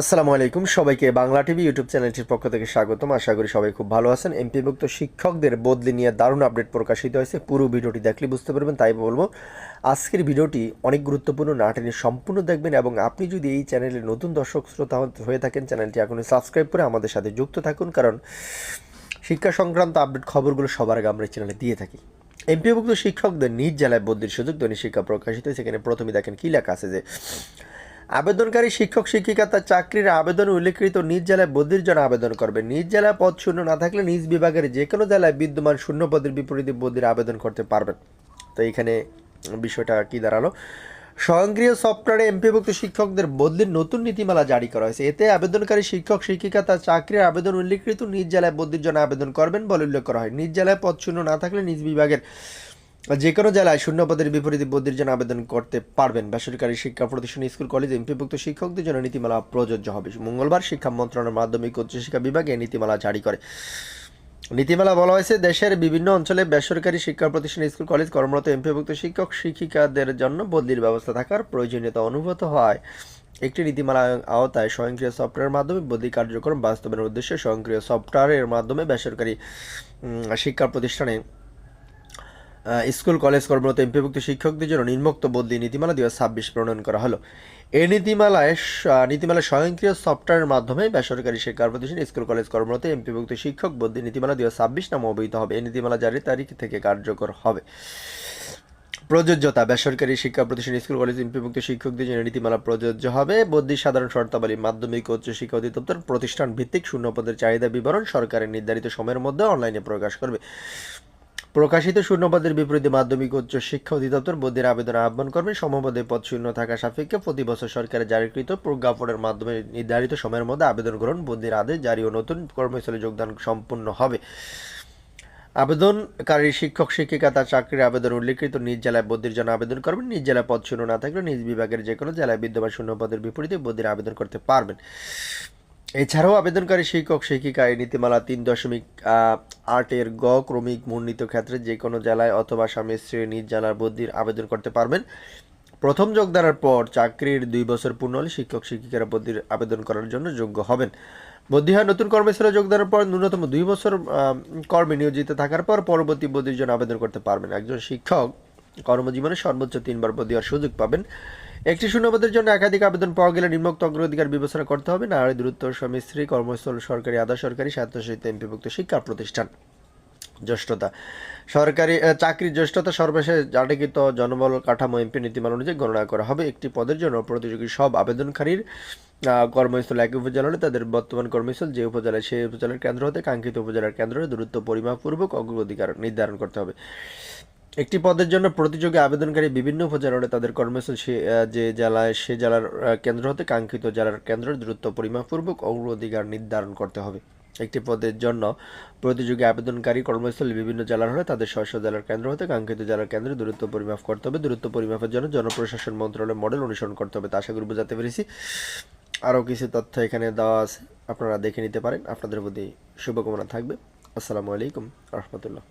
আসসালামু আলাইকুম। সবাইকে বাংলা টিভি ইউটিউব চ্যানেলটির পক্ষ থেকে স্বাগতম। আশা করি সবাই খুব ভালো আছেন। এমপিভুক্ত শিক্ষকদের বদলি নিয়ে দারুণ আপডেট প্রকাশিত হয়েছে। পুরো ভিডিওটি দেখলে বুঝতে পারবেন, তাই বলব। আজকের ভিডিওটি অনেক গুরুত্বপূর্ণ নাটেনে সম্পূর্ণ দেখবেন এবং আপনি যদি এই চ্যানেলে নতুন দর্শক, শ্রোতা হয়ে থাকেন, চ্যানেলটি এখনই সাবস্ক্রাইব করে আমাদের সাথে যুক্ত থাকুন। কারণ শিক্ষা সংক্রান্ত আপডেট খবরগুলো সবার আগে আমরা চ্যানেলে দিয়ে থাকি। এমপিভুক্ত শিক্ষকদের নিজ জেলায় বদলির সুযোগ দৈনিক শিক্ষা প্রকাশিত হয়েছে। এখানে প্রথমে দেখেন কী লেখা আছে যে আবেদনকারী শিক্ষক, শিক্ষিকা তার চাকরির আবেদন উল্লেখিত নিজ জেলায় বদলির জন্য আবেদন করবে। নিজ জেলায় পদ শূন্য না থাকলে নিজ বিভাগের যে কোনো জেলায় বিদ্যমান শূন্য পদের বিপরীতে বদলির আবেদন করতে পারবেন। তো এখানে বিষয়টা কি দাঁড়াল? স্বয়ংক্রিয় সফটওয়্যারে এমপিভুক্ত শিক্ষকদের বদলির নতুন নীতিমালা জারি করা হয়েছে। এতে আবেদনকারী শিক্ষক, শিক্ষিকা তার চাকরির আবেদন উল্লেখিত নিজ জেলায় বদলির জন্য আবেদন করবেন বলে উল্লেখ করা হয়। নিজ জেলায় পদ শূন্য না থাকলে নিজ বিভাগের যে কোনো জেলায় শূন্য পদের বিপরীতে বদলির জন্য আবেদন করতে পারবেন। বেসরকারি শিক্ষা প্রতিষ্ঠান, স্কুল, কলেজ, এমপিভুক্ত শিক্ষকদের জন্য নীতিমালা প্রযোজ্য হবে। মঙ্গলবার শিক্ষা মন্ত্রণালয়ের মাধ্যমিক উচ্চশিক্ষা বিভাগে নীতিমালা জারি করে। নীতিমালা বলা হয়েছে, দেশের বিভিন্ন অঞ্চলে বেসরকারি শিক্ষা প্রতিষ্ঠান, স্কুল, কলেজ, কর্মরত এমপিভুক্ত শিক্ষক, শিক্ষিকাদের জন্য বদলির ব্যবস্থা থাকার প্রয়োজনীয়তা অনুভূত হয়। একটি নীতিমালা আওতায় স্বয়ংক্রিয় সফটওয়্যারের মাধ্যমে বদলি কার্যক্রম বাস্তবায়নের উদ্দেশ্যে স্বয়ংক্রিয় সফটওয়্যারের মাধ্যমে বেসরকারি শিক্ষা প্রতিষ্ঠানে স্কুল, কলেজ কর্মরত এমপিভুক্ত শিক্ষকদের জন্য নিম্নোক্ত বদলি নীতিমালা দুই ছাব্বিশ প্রণয়ন করা হলো। এই নীতিমালায় নীতিমালা স্বয়ংক্রিয় সফটওয়্যারের মাধ্যমে বেসরকারি শিক্ষা প্রতিষ্ঠান স্কুল, কলেজ কর্মরত এমপিভুক্ত শিক্ষক বদলি নীতিমালা দুই ছাব্বিশ নামে অবহিত হবে। এই নীতিমালা জারি তারিখ থেকে কার্যকর হবে। প্রযোজ্যতা, বেসরকারি শিক্ষা প্রতিষ্ঠান, স্কুল, কলেজ এমপিভুক্ত শিক্ষকদের জন্য নীতিমালা প্রযোজ্য হবে। বদলি সাধারণ শর্তাবলী, মাধ্যমিক উচ্চ শিক্ষা অধিদপ্তর, প্রতিষ্ঠান ভিত্তিক শূন্যপদের চাহিদা বিবরণ সরকারের নির্ধারিত সময়ের মধ্যে অনলাইনে প্রকাশ করবে। প্রকাশিত শূন্যপদের বিপরীতে মাধ্যমিক উচ্চ শিক্ষা অধিদপ্তর বদির আবেদন আহ্বান করবে। সমপদে পদ শূন্য থাকা সাপেক্ষে প্রতি বছর সরকারের জারিকৃত প্রজ্ঞাপনের মাধ্যমে নির্ধারিত সময়ের মধ্যে আবেদন গ্রহণ বদির আদেশ জারি ও নতুন কর্মস্থলে যোগদান সম্পূর্ণ হবে। আবেদনকারী শিক্ষক, শিক্ষিকা তার চাকরির আবেদন উল্লেখিত। নিজ জেলায় বদলির জন্য আবেদন করবেন। নিজ জেলায় পদ শূন্য না থাকলে নিজ বিভাগের যে কোনো জেলায় বিদ্যমান শূন্য পদের বিপরীতে বদলির আবেদন করতে পারবেন। এছাড়াও আবেদনকারী শিক্ষক শিক্ষিকা এই নীতিমালা তিন দশমিক আটের গ ক্রমিক মূর্ণিত ক্ষেত্রে যে কোনো জেলায় অথবা স্বামী, স্ত্রী নিজ জেলার বদলির আবেদন করতে পারবেন। প্রথম যোগদানের পর চাকরির দুই বছর পূর্ণ হলে শিক্ষক, শিক্ষিকারা বদলির আবেদন করার জন্য যোগ্য হবেন। বদলি হয় নতুন কর্মস্থলে যোগদানের পর ন্যূনতম দুই বছর কর্মে নিয়োজিত থাকার পর পরবর্তী বদলির জন্য আবেদন করতে পারবেন। একজন শিক্ষক কর্মজীবনে সর্বোচ্চ তিনবার বদলি হওয়ার সুযোগ পাবেন। একটি শূন্যপদের জন্য একাধিক আবেদন পাওয়া গেলে নিম্নোক্ত অগ্রাধিকার বিবেচনা করতে হবে। নারী দূরত্ব, স্বামী, স্ত্রী, কর্মস্থল, সরকারি, আধা সরকারি, স্বায়ত্তশাসিত এমপিভুক্ত শিক্ষা প্রতিষ্ঠান। জ্যেষ্ঠতা, সরকারি চাকরির জ্যেষ্ঠতা সর্বশেষ জাতিকৃত জনবল কাঠামো এমপি নীতিমালা অনুযায়ী গণনা করা হবে। একটি পদের জন্য প্রতিযোগী সব আবেদনকারীর কর্মস্থল উপজেলা হলে তাদের বর্তমান কর্মস্থল যে উপজেলায় সেই উপজেলার কেন্দ্র হতে কাঙ্ক্ষিত উপজেলার কেন্দ্রে দূরত্ব পরিমাপপূর্বক অগ্রাধিকার নির্ধারণ করতে হবে। একটি পদের জন্য প্রতিযোগী আবেদনকারী বিভিন্ন উপজেলায় তাদের কর্মস্থল যে জেলায়, সে জেলার কেন্দ্র হতে কাঙ্ক্ষিত জেলার কেন্দ্রের দূরত্ব পরিমাপপূর্বক অগ্রাধিকার নির্ধারণ করতে হবে। একটি পদের জন্য প্রতিযোগী আবেদনকারী কর্মস্থল বিভিন্ন জেলার হলে তাদের স্ব জেলার কেন্দ্র হতে কাঙ্ক্ষিত জেলার কেন্দ্রে দূরত্ব পরিমাপ করতে হবে। দূরত্ব পরিমাপের জন্য জনপ্রশাসন মন্ত্রণালয়ের মডেল অনুসরণ করতে হবে। তা আশা করি বোঝাতে পেরেছি। আরও কিছু তথ্য এখানে দেওয়া আছে, আপনারা দেখে নিতে পারেন। আপনাদের প্রতি শুভকামনা থাকবে। আসসালামু আলাইকুম, রহমতুল্লাহ।